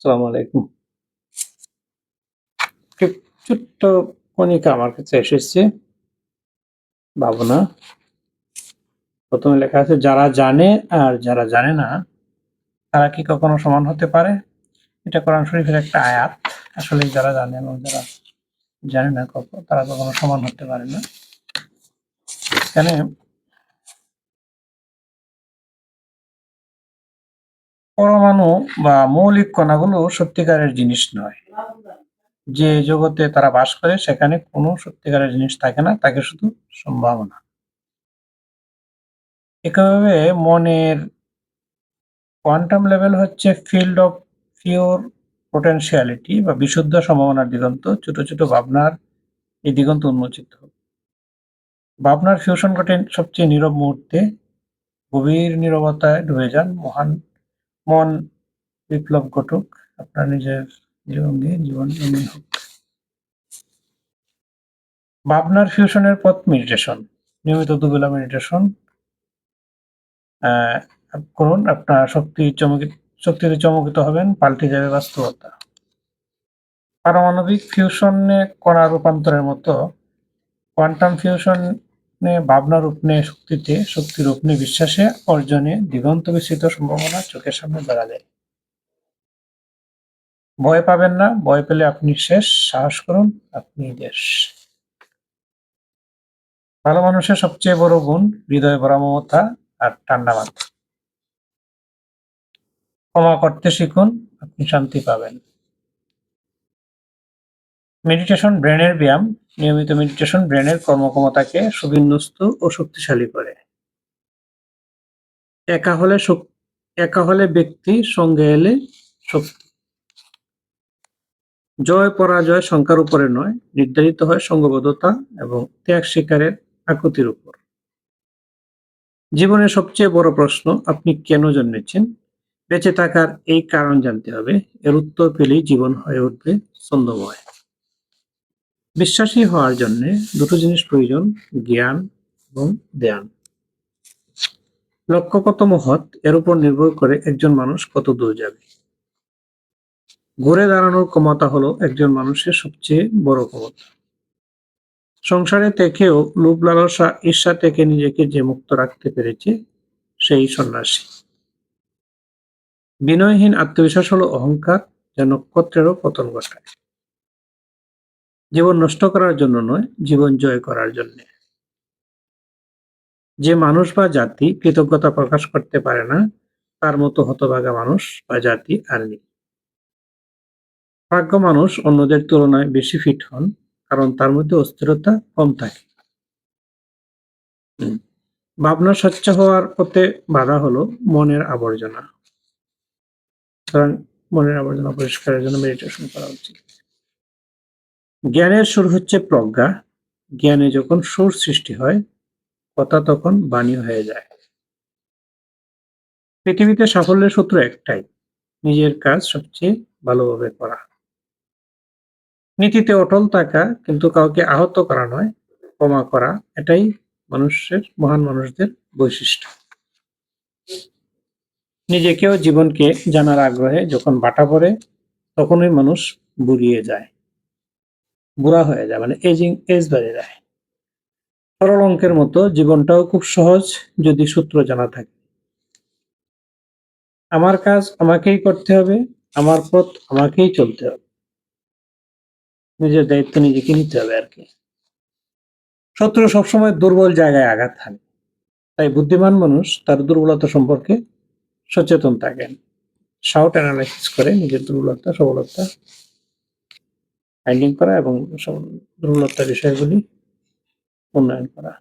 আসসালামু আলাইকুম। ছোট্ট কণিকা আমার কাছে এসেছে। ভাবনা। প্রথমে লেখা আছে, যারা জানে আর যারা জানে না, তারা কি কখনো সমান হতে পারে? এটা কোরআন শরীফের একটা আয়াত। আসলে যারা জানে এবং যারা জানে না তারা কখনো সমান হতে পারে না। এখানে পরমাণু বা মৌলিক কণাগুলো সত্যিকারের জিনিস নয়। যে জগতে তারা বাস করে সেখানে কোনো সত্যিকারের জিনিস থাকে না, তাকে শুধু সম্ভাবনা। একইভাবে মনের কোয়ান্টাম লেভেল হচ্ছে ফিল্ড অফ পিওর পোটেনশিয়ালিটি বা বিশুদ্ধ সম্ভাবনার দিগন্ত। ছোট, ছোট ভাবনার এই দিগন্ত উন্মোচিত। ভাবনার ফিউশন ঘটে সবচেয়ে নীরব মুহূর্তে। গভীর নীরবতায় ডুবে যান। মহান মন বিপ্লব ঘটুক। আপনার নিজের দৃষ্টিভঙ্গি জীবন রঙিন হোক। ভাবনার ফিউশনের পথ মেডিটেশন। নিয়মিত দুবেলা মেডিটেশন করুন। আপনার শক্তি চমকি শক্তিতে চমকিত হবেন, পাল্টে যাবে বাস্তবতা। পারমাণবিক ফিউশনে কণা রূপান্তরের মতো কোয়ান্টাম ফিউশনে ভাবনা রূপ নেয় শক্তিতে, শক্তি রূপ নেয় বিশ্বাসে, অর্জনে দিগন্ত বিস্তৃত সম্ভাবনা চোখের সামনে ধরা দেয়। ভয় পাবেন না, ভয় পেলে আপনি শেষ। সাহস করুন, আপনি দেশ। ভালো মানুষের সবচেয়ে বড় গুণ হৃদয় ভরা মমতা আর ঠান্ডা মাথা। ক্ষমা করতে শিখুন, আপনি শান্তি পাবেন। মেডিটেশন ব্রেনের ব্যায়াম। নিয়মিত মেডিটেশন ব্রেনের কর্মক্ষমতাকে সুবিন্যস্ত ও শক্তিশালী করে। একা হলে একা হলে ব্যক্তি, সঙ্গে এলে শক্তি। জয় পরাজয় সংখ্যার উপরে নয়, নির্ধারিত হয় সঙ্গবদ্ধতা এবং ত্যাগ স্বীকারের আকুতির উপর। জীবনের সবচেয়ে বড় প্রশ্ন আপনি কেন জন্মেছেন? বেঁচে থাকার এই কারণ জানতে হবে। এর উত্তর পেলেই জীবন হয়ে উঠবে ছন্দময়। বিশ্বাসী হওয়ার জন্যে দুটো জিনিস প্রয়োজন, জ্ঞান এবং ধ্যান। লক্ষ্য কত মহৎ, এর উপর নির্ভর করে একজন মানুষ কত দূর যাবে। ঘুরে দাঁড়ানোর ক্ষমতা হলো একজন মানুষের সবচেয়ে বড় ক্ষমতা। সংসারে থেকেও লোভ, লালসা, ঈর্ষা থেকে নিজেকে যে মুক্ত রাখতে পেরেছে, সেই সন্ন্যাসী। বিনয়হীন আত্মবিশ্বাস হলো অহংকার, যা নক্ষত্রেরও পতন ঘটায়। জীবন নষ্ট করার জন্য নয়, জীবন জয় করার জন্যে। যে মানুষ বা জাতি কৃতজ্ঞতা প্রকাশ করতে পারে না, তার মতো হতভাগা মানুষ বা জাতি আর নেই। প্রাজ্ঞ মানুষ অন্যদের তুলনায় বেশি ফিট হন, কারণ তার মধ্যে অস্থিরতা কম থাকে। ভাবনা স্বচ্ছ হওয়ার পথে বাধা হলো মনের আবর্জনা। মনের আবর্জনা পরিষ্কারের জন্য মেডিটেশন করা উচিত। জ্ঞানের সুর হচ্ছে প্রজ্ঞা। জ্ঞানে যখন সুর সৃষ্টি হয়, কথা তখন বাণী হয়ে যায়। পৃথিবীতে সাফল্যের সূত্র একটাই, নিজের কাজ সবচেয়ে ভালোভাবে করা। নীতিতে অটল থাকা কিন্তু কাউকে আহত করা নয়, ক্ষমা করা এটাই মানুষের মহান মানুষদের বৈশিষ্ট্য। নিজেকেও জীবনকে জানার আগ্রহে যখন ভাটা পড়ে, তখনই মানুষ বুড়িয়ে যায়। বুড়া হয়ে যায় মানে এজিং এজ বেড়ে যায়। সরল অঙ্কের মতো জীবনটাও খুব সহজ যদি সূত্র জানা থাকে। আমার কাজ আমাকেই করতে হবে, আমার পথ আমাকেই চলতে হবে। নিজের দায়িত্ব নিজেকে নিতে হবে আর কি শত্রু সবসময় দুর্বল জায়গায় আঘাত হানে। তাই বুদ্ধিমান মানুষ তার দুর্বলতা সম্পর্কে সচেতন থাকেন। শাউট অ্যানালাইসিস করে নিজের দুর্বলতা, সবলতা ফাইন্ডিং করা এবং দুর্বলতার বিষয়গুলি উন্নয়ন করা।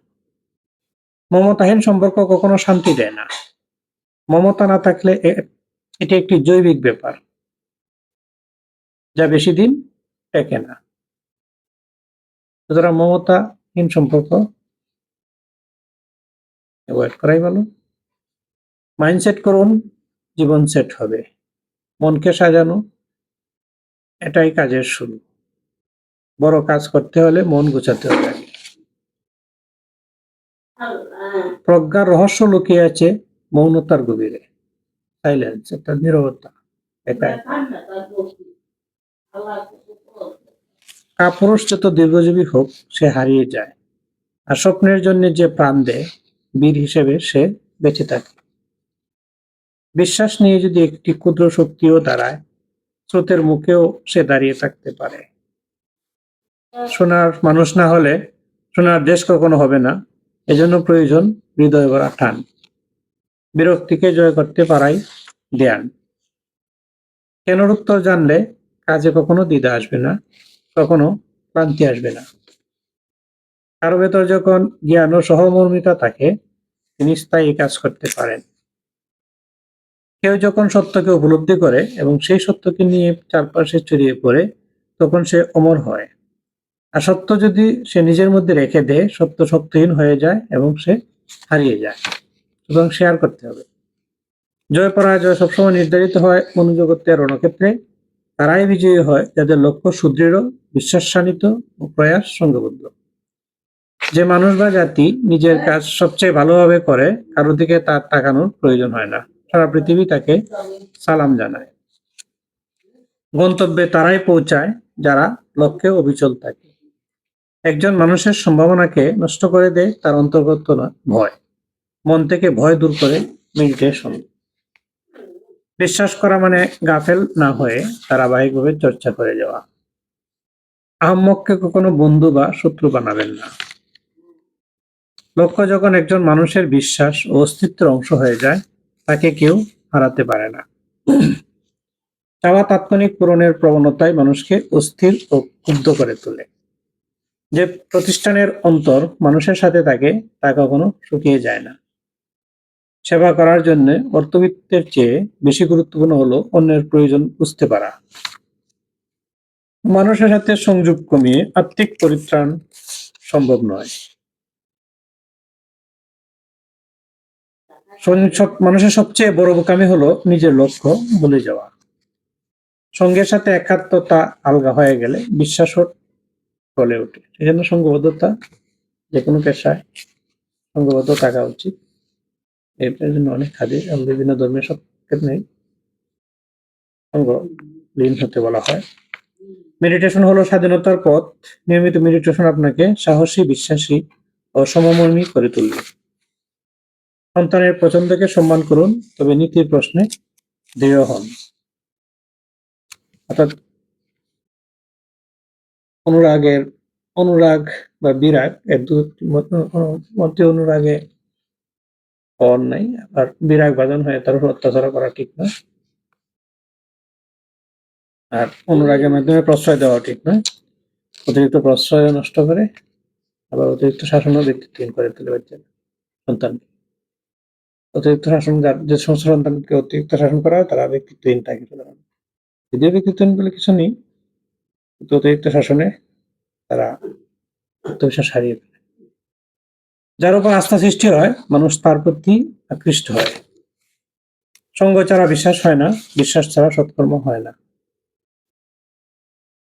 মমতাহীন সম্পর্ক কখনো শান্তি দেয় না। মমতা না থাকলে এটি একটি জৈবিক ব্যাপার। যা বেশি দিন টেকে না। সুতরাং মমতাহীন সম্পর্ক এভয়েড করাই ভালো। মাইন্ডসেট করুন, জীবন সেট হবে। মনকে সাজানো এটাই কাজের শুরু। বড় কাজ করতে হলে মন গোছাতে হবে প্রজ্ঞার রহস্য লুকিয়ে আছে মৌনতার গভীরে। সাইলেন্স একটা নীরবতা। এটাই কাপুরুষ যত দীর্ঘজীবী হোক, সে হারিয়ে যায় আর স্বপ্নের জন্য যে প্রাণ দেয়, বীর হিসেবে সে বেঁচে থাকে বিশ্বাস নিয়ে যদি একটি ক্ষুদ্র শক্তিও দাঁড়ায়, স্রোতের মুখেও সে দাঁড়িয়ে থাকতে পারে সোনার মানুষ না হলে সোনার দেশ কখনো হবে না। এজন্য প্রয়োজন হৃদয় ভরা টান বিরক্তিকে জয় করতে পারাই ধ্যান। কেন উত্তর জানলে কাজে কখনো দ্বিধা আসবে না, কখনো ক্লান্তি আসবে না। কারও ভেতর যখন জ্ঞান ও সহমর্মিতা থাকে, তিনি স্থায়ী কাজ করতে পারেন। কেউ যখন সত্যকে উপলব্ধি করে এবং সেই সত্যকে নিয়ে চারপাশে ছড়িয়ে পড়ে, তখন সে অমর হয়। আর সত্য যদি সে নিজের মধ্যে রেখে দেয়, সত্য সত্যহীন হয়ে যায় এবং সে হারিয়ে যায়। এবং শেয়ার করতে হবে। জয় পরাজয় সবসময় নির্ধারিত হয় মনোজগতের রণক্ষেত্রে। তারাই বিজয়ী হয় যাদের লক্ষ্য সুদৃঢ় বিশ্বাসান্বিত ও প্রয়াস সঙ্গবদ্ধ যে মানুষ বা জাতি নিজের কাজ সবচেয়ে ভালোভাবে করে কারোর দিকে তার তাকানোর প্রয়োজন হয় না। সারা পৃথিবী তাকে সালাম জানায়। গন্তব্যে তারাই পৌঁছায় যারা লক্ষ্যে অবিচল থাকে। একজন মানুষের সম্ভাবনাকে নষ্ট করে দেয়, তার অন্তর্গত ভয়। মন থেকে ভয় দূর করে মেডিটেশন বিশ্বাস করা মানে গাফেল না হয়ে ধারাবাহিকভাবে চর্চা করে যাওয়া। আহম্মককে কখনো বন্ধু বা শত্রু বানাবেন না। লক্ষ্য যখন একজন মানুষের বিশ্বাস ও অস্তিত্বের অংশ হয়ে যায়, তাকে কেউ হারাতে পারে না। চাওয়া তাৎক্ষণিক পূরণের প্রবণতায় মানুষকে অস্থির ও ক্ষুব্ধ করে তোলে। যে প্রতিষ্ঠানের অন্তর মানুষের সাথে থাকে, তা কখনো শুকিয়ে যায় না। সেবা করার জন্য অর্থবিত্তের চেয়ে বেশি গুরুত্বপূর্ণ হলো অন্যের প্রয়োজন বুঝতে পারা। মানুষের সাথে সংযোগ কমিয়ে আত্মিক পরিত্রাণ সম্ভব নয়। মানুষের সবচেয়ে বড় বোকামি হলো নিজের লক্ষ্য ভুলে যাওয়া। সঙ্গের সাথে একাত্মতা আলগা হয়ে গেলে বিশ্বাসও চলে ওঠে। সেজন্য সঙ্গবদ্ধতা যে কোনো পেশায় সঙ্গবদ্ধ থাকা উচিত। এটার জন্য অনেক হাদিস বিভিন্ন ধর্মের সব ক্ষেত্রে লীন হতে বলা হয়। মেডিটেশন হলো স্বাধীনতার পথ। নিয়মিত মেডিটেশন আপনাকে সাহসী, বিশ্বাসী ও সমমর্মী করে তুলবে। সন্তানের পছন্দকে সম্মান করুন, তবে নীতির প্রশ্নে দৃঢ় হন। অর্থাৎ অনুরাগের, অনুরাগ বা বিরাগ এর মত- মধ্যে অনুরাগে হওয়ার নাই আর বিরাগ বাদন হয়ে, তার উপর অত্যাচার করা ঠিক নয়। আর অনুরাগের মাধ্যমে প্রশ্রয় দেওয়া ঠিক নয়। অতিরিক্ত প্রশ্রয় নষ্ট করে, আবার অতিরিক্ত শাসনও ব্যক্তিত্বহীন করে তুলে বাচ্চারা সন্তানকে অতিরিক্ত শাসন যে সমস্ত সন্তানকে অতিরিক্ত শাসন করা হয়, তারা ব্যক্তিত্বহীন থাকে সাধারণত যদিও ব্যক্তিত্বহীন বলে কিছু নেই কিন্তু অতিরিক্ত শাসনে তারা আত্মবিশ্বাস হারিয়ে ফেলে। যার উপর আস্থা সৃষ্টি হয়, মানুষ তার প্রতি আকৃষ্ট হয়। সঙ্গ ছাড়া বিশ্বাস হয় না, বিশ্বাস ছাড়া সৎকর্ম হয় না।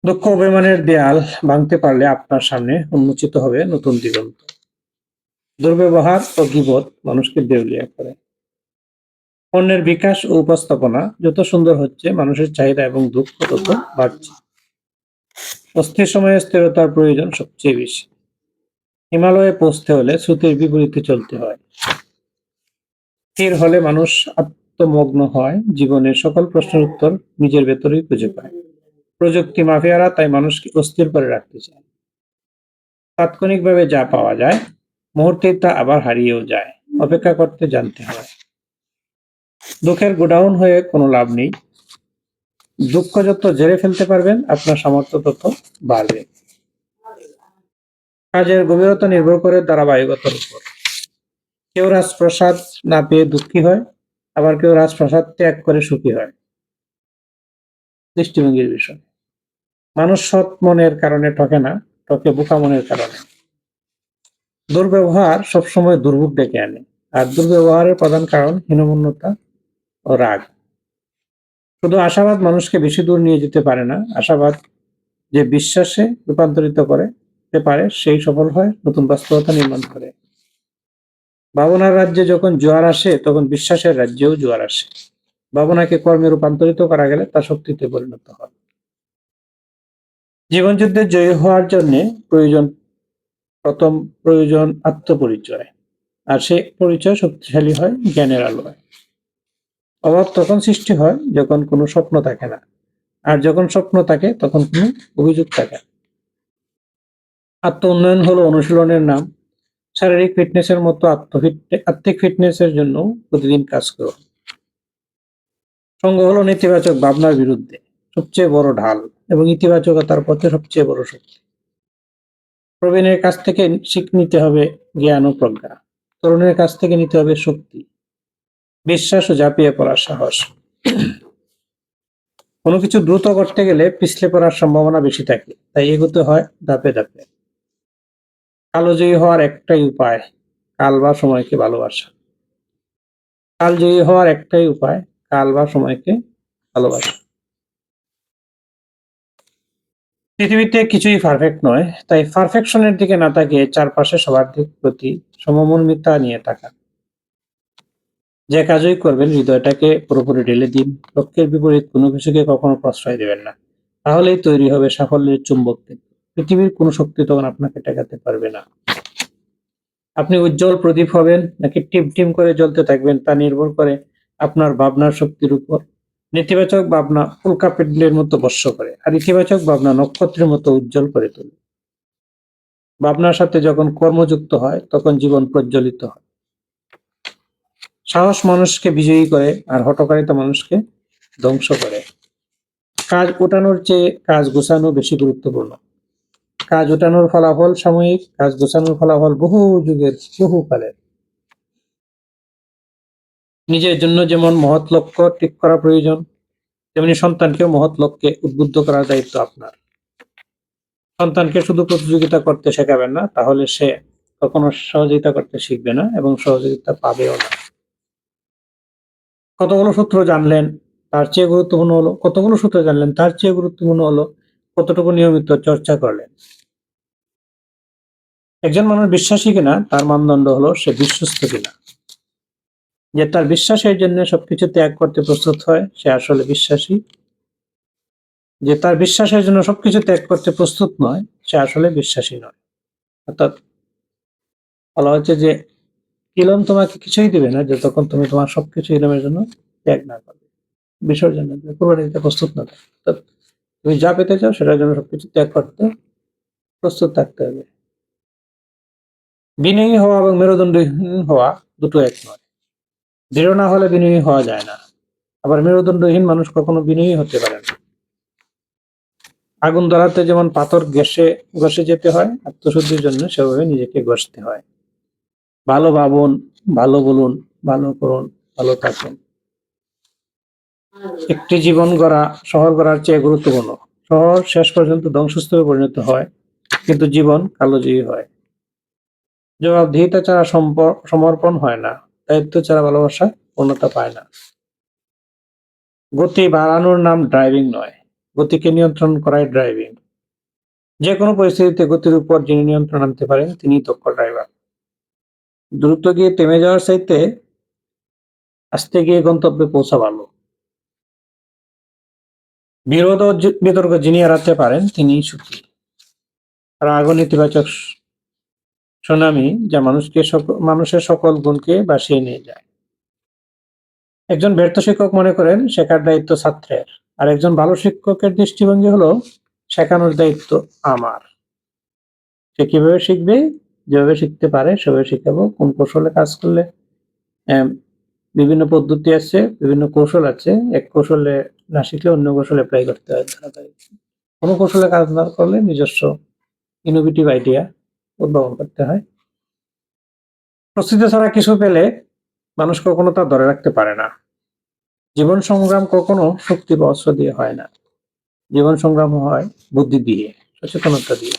দুঃখ অভিমানের দেয়াল ভাঙতে পারলে আপনার সামনে উন্মোচিত হবে নতুন দিগন্ত। দুর্ব্যবহার ও গিবত মানুষকে দেউলিয়া করে। অন্যের বিকাশ ও উপস্থাপনা যত সুন্দর হচ্ছে, মানুষের চাহিদা এবং দুঃখ তত বাড়ছে। অস্থির সময়ে স্থিরতার প্রয়োজন সবচেয়ে বেশি। হিমালয়ে পৌঁছতে হলে স্রোতের বিপরীতে চলতে হয়। স্থির হলে মানুষ আত্মমগ্ন হয়, জীবনের সকল প্রশ্নের উত্তর নিজের ভেতরেই খুঁজে পায়। প্রযুক্তি মাফিয়ারা তাই মানুষকে অস্থির করে রাখতে চায়। তাৎক্ষণিকভাবে যা পাওয়া যায়, মুহূর্তে তা আবার হারিয়েও যায়। অপেক্ষা করতে জানতে হয়। দুঃখের গোডাউন হয়ে কোনো লাভ নেই। দুঃখ যত জেরে ফেলতে পারবেন, আপনার সামর্থ্য তত বাড়বে। কাজের গভীরতা নির্ভর করে ধারাবাহিকতার উপর। কেউ রাজপ্রসাদ না পেয়ে দুঃখী হয়, আবার কেউ রাজপ্রসাদ ত্যাগ করে সুখী হয়। দৃষ্টিভঙ্গির বিষয়। মানুষ সৎ মনের কারণে ঠকে না, ঠকে বোকা মনের কারণে। দুর্ব্যবহার সবসময় দুর্ভোগ ডেকে আনে, আর দুর্ব্যবহারের প্রধান কারণ হীনমন্যতা ও রাগ। শুধু আশাবাদ মানুষকে বেশি দূর নিয়ে যেতে পারে না, আশাবাদ যে বিশ্বাসে রূপান্তরিত করে পারে, সেই সফল হয় নতুন বাস্তবতা নির্মাণ করে। ভাবনার রাজ্যে যখন জোয়ার আসে, তখন বিশ্বাসের রাজ্যেও জোয়ার আসে। ভাবনাকে কর্মে রূপান্তরিত করা গেলে তা শক্তিতে পরিণত হয়। জীবনযুদ্ধে জয়ী হওয়ার জন্য প্রয়োজন, প্রথম প্রয়োজন আত্মপরিচয়। আর সে পরিচয় শক্তিশালী হয় জ্ঞানের আলোয়। অভাব তখন সৃষ্টি হয় যখন কোনো স্বপ্ন থাকে না। আর যখন স্বপ্ন থাকে, তখন কোনো অভিযোগ থাকে না। আত্ম উন্নয়ন হলো অনুশীলনের নাম। শারীরিক ফিটনেসের মতো আত্মিক ফিটনেসের জন্য প্রতিদিন কাজ করো। সঙ্গ হলো নেতিবাচক ভাবনার বিরুদ্ধে সবচেয়ে বড় ঢাল এবং ইতিবাচকতার পথে সবচেয়ে বড় শক্তি। প্রবীণের কাছ থেকে শিখ নিতে হবে জ্ঞান ও প্রজ্ঞা। তরুণের কাছ থেকে নিতে হবে শক্তি। বিশ্বাস ও ঝাঁপিয়ে পড়ার সাহস। কোনো কিছু দ্রুত করতে গেলে পিছলে পড়ার সম্ভাবনা বেশি থাকে, তাই এগোতে হয় ধাপে ধাপে। কালোজয়ী হওয়ার একটাই উপায়, কাল বা সময়কে ভালোবাসা। কালজয়ী হওয়ার একটাই উপায়, কাল বা সময়কে ভালোবাসা। পৃথিবীতে কিছুই পারফেক্ট নয়, তাই পারফেকশনের দিকে না তাকিয়ে চারপাশে সবার দিক প্রতি সমমর্মিতা নিয়ে তাকান যে কাজই করবেন, হৃদয়টাকে পুরোপুরি ঢেলে দিন। লক্ষ্যের বিপরীত কোনো কিছুকে কখনো প্রশ্রয় দেবেন না। তাহলেই তৈরি হবে সাফল্যের চুম্বক পৃথিবীর কোনো শক্তি তখন আপনাকে টেকাতে পারবে না। আপনি উজ্জ্বল প্রদীপ হবেন, নাকি টিম টিম করে জ্বলতে থাকবেন, তা নির্ভর করে আপনার ভাবনার শক্তির উপর। নেতিবাচক ভাবনা উল্কা পিণ্ডের মতো বর্ষ করে, আর ইতিবাচক ভাবনা নক্ষত্রের মতো উজ্জ্বল করে তোলে। ভাবনার সাথে যখন কর্মযুক্ত হয়, তখন জীবন প্রজ্বলিত হয়। সাহস মানুষকে বিজয়ী করে আর হটকারিতা মানুষকে ধ্বংস করে। কাজ ওঠানোর চেয়ে কাজ গোছানো বেশি গুরুত্বপূর্ণ। কাজ ওঠানোর ফলাফল সাময়িক, কাজ গোছানোর ফলাফল বহু যুগের, বহু কালের। নিজের জন্য যেমন মহৎ লক্ষ্য ঠিক করা প্রয়োজন, তেমনি সন্তানকেও মহৎ লক্ষ্যে উদ্বুদ্ধ করার দায়িত্ব আপনার। সন্তানকে শুধু প্রতিযোগিতা করতে শেখাবেন না, তাহলে সে কখনো সহযোগিতা করতে শিখবে না এবং সহযোগিতা পাবেও না। কতগুলো সূত্র জানলেন? তার চেয়ে গুরুত্বপূর্ণ হলো, কতগুলো সূত্র জানলেন? তার চেয়ে গুরুত্বপূর্ণ হলো, কতটুকু নিয়মিত চর্চা করলেন? একজন মানুষ বিশ্বাসী কিনা, তার মানদণ্ড হলো সে বিশ্বস্ত কিনা। যে তার বিশ্বাসের জন্য সবকিছু ত্যাগ করতে প্রস্তুত হয়, সে আসলে বিশ্বাসী। যে তার বিশ্বাসের জন্য সবকিছু ত্যাগ করতে প্রস্তুত নয়, সে আসলে বিশ্বাসী নয়। অর্থাৎ বলা হচ্ছে যে ইলম তোমাকে কিছুই দিবে না যতক্ষণ তুমি তোমার সবকিছু ইলমের জন্য ত্যাগ না করবে। বিসর্জন না কোরবানি দিতে প্রস্তুত না তুমি যা পেতে চাও সেটার জন্য সবকিছু ত্যাগ করতে প্রস্তুত থাকতে হবে। বিনয়ী হওয়া এবং মেরুদণ্ডহীন হওয়া দুটো এক নয়। দৃঢ় না হলে বিনয়ী হওয়া যায় না। আবার মেরুদণ্ডহীন মানুষ কখনো বিনয়ী হতে পারে না। আগুন ধরাতে যেমন পাথর গ্যাসে ঘষে যেতে হয়, আত্মশুদ্ধির জন্য সেভাবে নিজেকে ঘষতে হয়। ভালো ভাবুন, ভালো বলুন, ভালো করুন, ভালো থাকুন। একটি জীবন গড়া, শহর গড়ার চেয়ে গুরুত্বপূর্ণ। শহর শেষ পর্যন্ত ধ্বংসস্তূপে পরিণত হয়, কিন্তু জীবন কালোজয়ী হয়। জবাবদিহিতা ছাড়া সমর্পণ হয় না, দায়িত্ব ছাড়া ভালোবাসা পূর্ণতা পায় না। গতি বাড়ানোর নাম ড্রাইভিং নয়, গতিকে নিয়ন্ত্রণ করাই ড্রাইভিং। যে কোনো পরিস্থিতিতে গতির উপর যিনি নিয়ন্ত্রণ আনতে পারেন তিনি দক্ষ ড্রাইভার। দ্রুত গিয়ে থেমে যাওয়ার চাইতে আস্তে গিয়ে গন্তব্যে পৌঁছা ভালো। বিরোধ বিতর্ক যিনি এড়াতে পারেন, তিনি সুখী। রাগ ও নেতিবাচক সুনামি যা মানুষকে মানুষের সকল গুণকে বাসিয়ে নিয়ে যায়। একজন ব্যর্থ শিক্ষক মনে করেন, শেখার দায়িত্ব ছাত্রের। আর একজন ভালো শিক্ষকের দৃষ্টিভঙ্গি হলো, শেখানোর দায়িত্ব আমার। সে কীভাবে শিখবে? যেভাবে শিখতে পারে, সেভাবে শিখাবো। কোন কৌশলে কাজ করলে বিভিন্ন পদ্ধতি আছে, বিভিন্ন কৌশল আছে। এক কৌশলে না শিখলে অন্য কৌশল অ্যাপ্লাই করতে হয় কোনো কৌশলে কাজ না করলে নিজস্ব ইনোভেটিভ আইডিয়া উদ্ভাবন করতে হয়। প্রস্তুতি ছাড়া কিছু পেলে মানুষ কখনো তা ধরে রাখতে পারে না। জীবন সংগ্রাম কখনো শক্তি বা অস্ত্র দিয়ে হয় না। জীবন সংগ্রাম হয় বুদ্ধি দিয়ে, সচেতনতা দিয়ে।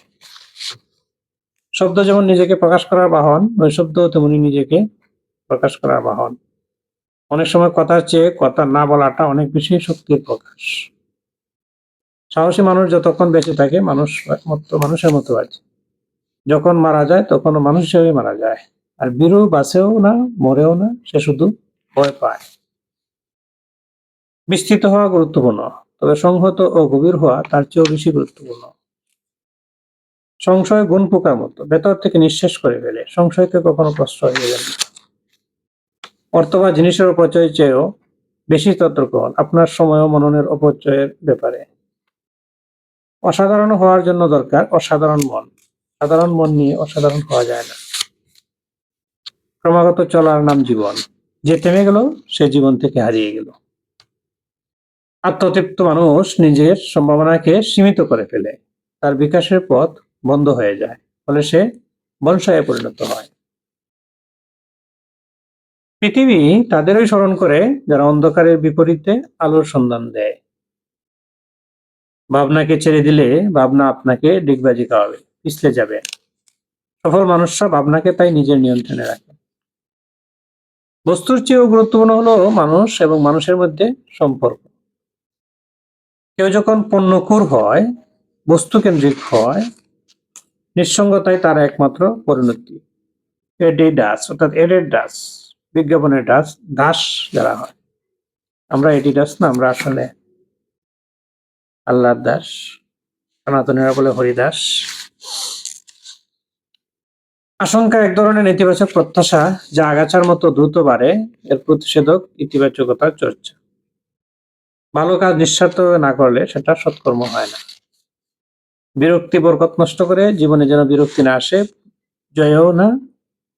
শব্দ যেমন নিজেকে প্রকাশ করার বাহন, ওই শব্দ তেমনি নিজেকে প্রকাশ করার বাহন। অনেক সময় কথার চেয়ে কথা না বলাটা অনেক বেশি শক্তির প্রকাশ। সাহসী মানুষ যতক্ষণ বেঁচে থাকে, মানুষ মতো মানুষের মতো আছে। যখন মারা যায় তখনও মানুষ হিসেবে মারা যায়। আর বীরু বাঁচেও না, মরেও না, সে শুধু ভয় পায়। বিস্তৃত হওয়া গুরুত্বপূর্ণ, তবে সংহত ও গভীর হওয়া তার চেয়েও বেশি গুরুত্বপূর্ণ। সংশয় গুণ পোকার মতো। ভেতর থেকে নিঃশেষ করে ফেলে। সংশয়কে কখনো প্রশ্রয় দেবেন না। অর্থ বা জিনিসের অপচয় চেয়েও বেশি সতর্ক হন। আপনার সময় ও মননের অপচয়ের ব্যাপারে। অসাধারণ হওয়ার জন্য দরকার অসাধারণ মন। সাধারণ মন নিয়ে অসাধারণ হওয়া যায় না। ক্রমাগত চলার নাম জীবন। যে থেমে গেল, সে জীবন থেকে হারিয়ে গেল। আত্মতৃপ্ত মানুষ নিজের সম্ভাবনাকে সীমিত করে ফেলে। তার বিকাশের পথ বন্ধ হয়ে যায়, ফলে সে বনসায়ে পরিণত হয়। পৃথিবী তাদেরই স্মরণ করে যারা অন্ধকারের বিপরীতে আলোর সন্ধান দেয়। ভাবনাকে ছেড়ে দিলে ভাবনা আপনাকে ডিগবাজি খাওয়াবে, পিছলে যাবে। সফল মানুষরা ভাবনাকে তাই নিজের নিয়ন্ত্রণে রাখে। বস্তুর চেয়েও গুরুত্বপূর্ণ হলো মানুষ এবং মানুষের মধ্যে সম্পর্ক। কেউ যখন পণ্যকুর হয় বস্তুকেন্দ্রিক হয় নিঃসঙ্গতাই তার একমাত্র পরিণতি। এডি ডাস, অর্থাৎ এডের ডাস, বিজ্ঞাপনের ডাস, দাস যারা হয়। আমরা এডি ডাস না, আমরা আসলে আল্লাহর দাস সনাতনীরা বলে হরিদাস। আশঙ্কা এক ধরনের নেতিবাচক প্রত্যাশা যা আগাছার মতো দ্রুত বাড়ে, এর প্রতিষেধক ইতিবাচকতার চর্চা। ভালো কাজ নিঃস্বার্থভাবে না করলে সেটা সৎকর্ম হয় না। বিরক্তি, বরকত নষ্ট করে জীবনে যেন বিরক্তি না আসে, জয়ও না,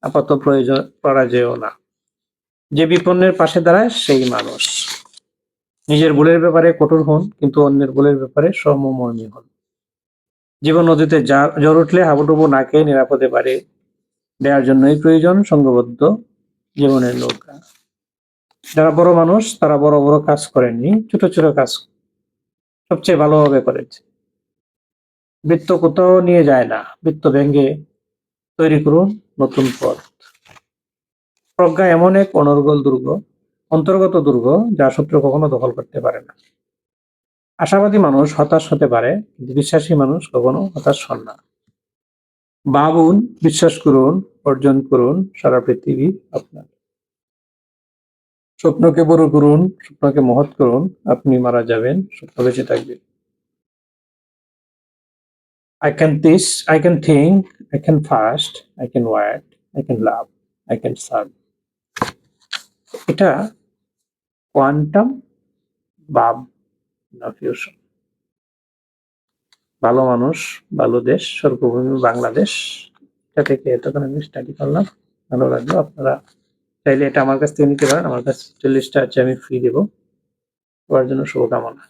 আপাত প্রয়োজন, পরাজয়ও না। যে বিপন্নের পাশে দাঁড়ায় সেই মানুষ। নিজের ভুলের ব্যাপারে কঠোর হন, কিন্তু অন্যের ভুলের ব্যাপারে সমমর্মী হন। জীবন নদীতে জ্বর উঠলে হাবুডুবু না খেয়ে নিরাপদে পারে দেওয়ার জন্যই প্রয়োজন সংঘবদ্ধ জীবনের নৌকা। যারা বড় মানুষ, তারা বড় বড় কাজ করেননি, ছোট ছোট কাজ সবচেয়ে ভালোভাবে করেছে। বৃত্ত কোথাও নিয়ে যায় না। বৃত্ত ভেঙে তৈরি করুন নতুন পথ। প্রজ্ঞা এমন এক অনর্গল দুর্গ, অন্তর্গত দুর্গ, যা শত্রু কখনো দখল করতে পারে না। আশাবাদী মানুষ হতাশ হতে পারে বিশ্বাসী মানুষ কখনো হতাশ হন না। ভাবুন, বিশ্বাস করুন, অর্জন করুন, সারা পৃথিবী আপনার। স্বপ্নকে বড় করুন, স্বপ্নকে মহৎ করুন, আপনি মারা যাবেন, স্বপ্ন বেঁচে থাকবে I can this, I can think, I can fast, I can wait, I can love, I can serve. এটা কোয়ান্টাম বাব না ফিউশন ভালো মানুষ ভালো দেশ স্বর্গভূমি বাংলাদেশ। এটা থেকে এতক্ষণ আমি স্টাডি করলাম। ভালো লাগল। আপনারা চাইলে এটা আমার কাছ থেকে নিতে পারেন। আমার কাছে চল্লিশটা আছে আমি ফ্রি দেবো। সবার জন্য শুভকামনা।